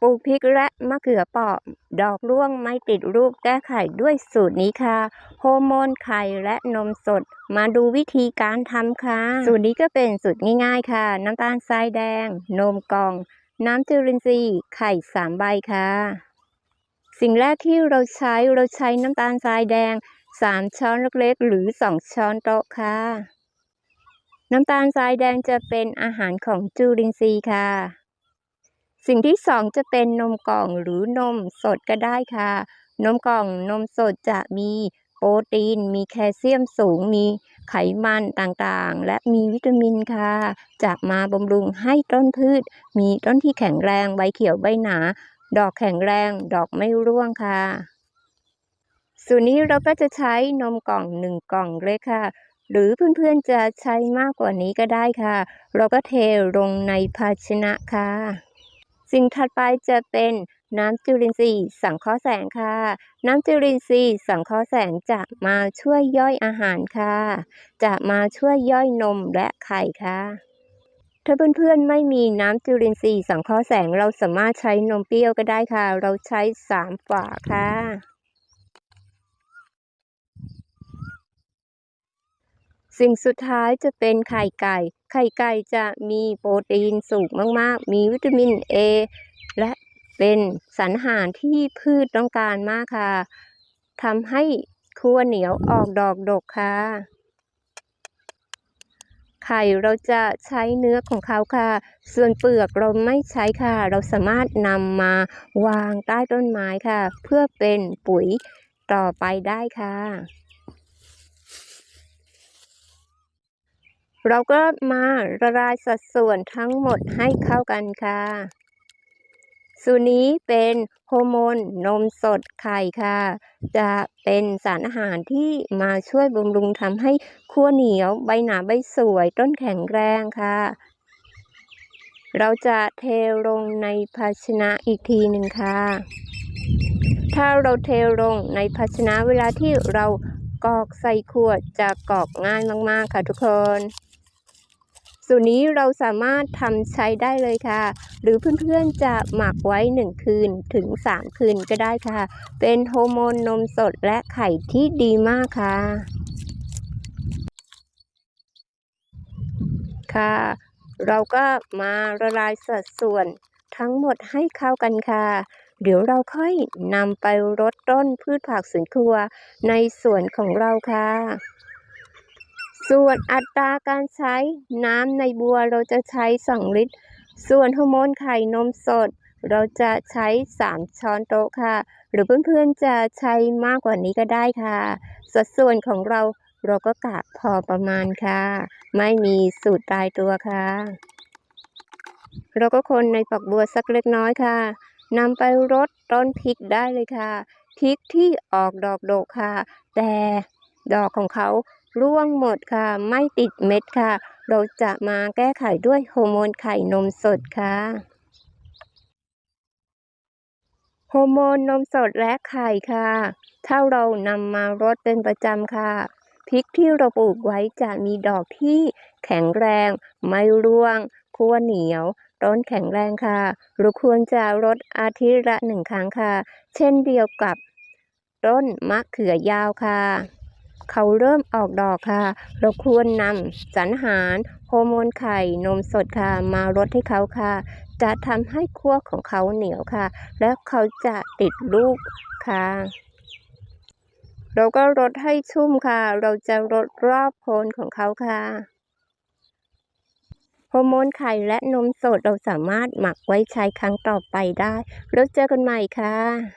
ปลูกพริกและมะเขือเปราะดอกร่วงไม่ติดรูปแก้ไขด้วยสูตรนี้ค่ะ โฮอร์โมนไข่และนมสด มาดูวิธีการทำค่ะ สูตรนี้ก็เป็นสูตรง่ายๆค่ะ น้ำตาลทรายแดง นมกล่อง น้ำจุลินทรีย์ ไข่สามใบค่ะ สิ่งแรกที่เราใช้เราใช้น้ำตาลทรายแดง 3 ช้อนเล็กๆหรือ 2 ช้อนโต๊ะค่ะ น้ำตาลทรายแดงจะเป็นอาหารของจุลินทรีย์ค่ะ สิ่งที่สองจะเป็นนมกล่องหรือนมสดก็ได้ค่ะ นมกล่องนมสดจะมีโปรตีน มีแคลเซียมสูง มีไขมันต่างๆ และมีวิตามินค่ะ จะมาบำรุงให้ต้นพืช มีต้นที่แข็งแรงใบเขียวใบหนา ดอกแข็งแรง ดอกไม่ร่วงค่ะ ส่วนนี้เราก็จะใช้นมกล่องหนึ่งกล่องเลยค่ะหรือเพื่อนๆจะใช้มากกว่านี้ก็ได้ค่ะ เราก็เทลงในภาชนะค่ะ สิ่งถัดไปจะเป็นน้ำจุลินทรีย์สังเคราะห์แสงค่ะ น้ำจุลินทรีย์สังเคราะห์แสงจะมาช่วยย่อยอาหารค่ะ จะมาช่วยย่อยนมและไข่ค่ะ ถ้าเพื่อนๆไม่มีน้ำจุลินทรีย์สังเคราะห์แสงเราสามารถใช้นมเปรี้ยวก็ได้ค่ะ เราใช้สามฝาค่ะ สิ่งสุดท้ายจะเป็นไข่ไก่ ไข่ไก่จะมีโปรตีนสูงมากๆ มีวิตามิน A และเป็นสารอาหารที่พืชต้องการมากค่ะทำให้คั่วเหนียวออกดอกดกค่ะ ไข่เราจะใช้เนื้อของเขาค่ะ ส่วนเปลือกเราไม่ใช้ค่ะ เราสามารถนำมาวางใต้ต้นไม้ค่ะ เพื่อเป็นปุ๋ยต่อไปได้ค่ะ เราก็มาละลายสัดส่วนทั้งหมดให้เข้ากันค่ะ สูตรนี้เป็นโฮอร์โมนนมสดไข่ค่ะ จะเป็นสารอาหารที่มาช่วยบำรุงทำให้ขั้วเหนียวใบหนาใบสวยต้นแข็งแรงค่ะ เราจะเทลงในภาชนะอีกทีหนึ่งค่ะ ถ้าเราเทลงในภาชนะเวลาที่เรากอกใส่ขวดจะกอกง่ายมาก ๆ ค่ะทุกคน สูตรนี้เราสามารถทำใช้ได้เลยค่ะ หรือเพื่อนๆจะหมักไว้ 1 คืนถึง 3 คืนก็ได้ค่ะ เป็นโฮอร์โมนนมสดและไข่ที่ดีมากค่ะ ค่ะ เราก็มาละลายสัดส่วนทั้งหมดให้เข้ากันค่ะ เดี๋ยวเราค่อยนำไปรดต้นพืชผักสวนครัวในสวนของเราค่ะ ส่วนอัตราการใช้น้ำในบัวเราจะใช้ 2 ลิตร ส่วนฮอร์โมนไข่นมสด เราจะใช้ 3 ช้อนโต๊ะค่ะ หรือเพื่อนๆจะใช้มากกว่านี้ก็ได้ค่ะ สัดส่วนของเราเราก็กะพอประมาณค่ะ ไม่มีสูตรตายตัวค่ะ เราก็คนในฝักบัวสักเล็กน้อยค่ะนำไปรดต้นพริกได้เลยค่ะพริกที่ออกดอกโดกค่ะ แต่ดอกของเขา ร่วงหมดค่ะ ไม่ติดเม็ดค่ะ เราจะมาแก้ไขด้วยฮอร์โมนไข่นมสดค่ะฮอร์โมนนมสดและไข่ค่ะ ถ้าเรานำมารดเป็นประจำค่ะพริกที่เราปลูกไว้จะมีดอกที่แข็งแรง ไม่ร่วงขั้วเหนียว ต้นแข็งแรงค่ะเราควรจะรดอาทิตย์ละหนึ่งครั้งค่ะ เช่นเดียวกับต้นมะเขือยาวค่ะ เขาเริ่มออกดอกค่ะ เราควรนำสารอาหารฮอร์โมนไข่นมสดค่ะ มารดให้เขาค่ะ จะทำให้ขั้วของเขาเหนียวค่ะ และเขาจะติดลูกค่ะเราก็รดให้ชุ่มค่ะ เราจะรดรอบโคนของเขาค่ะฮอร์โมนไข่และนมสดเราสามารถหมักไว้ใช้ครั้งต่อไปได้ แล้วเจอกันใหม่ค่ะ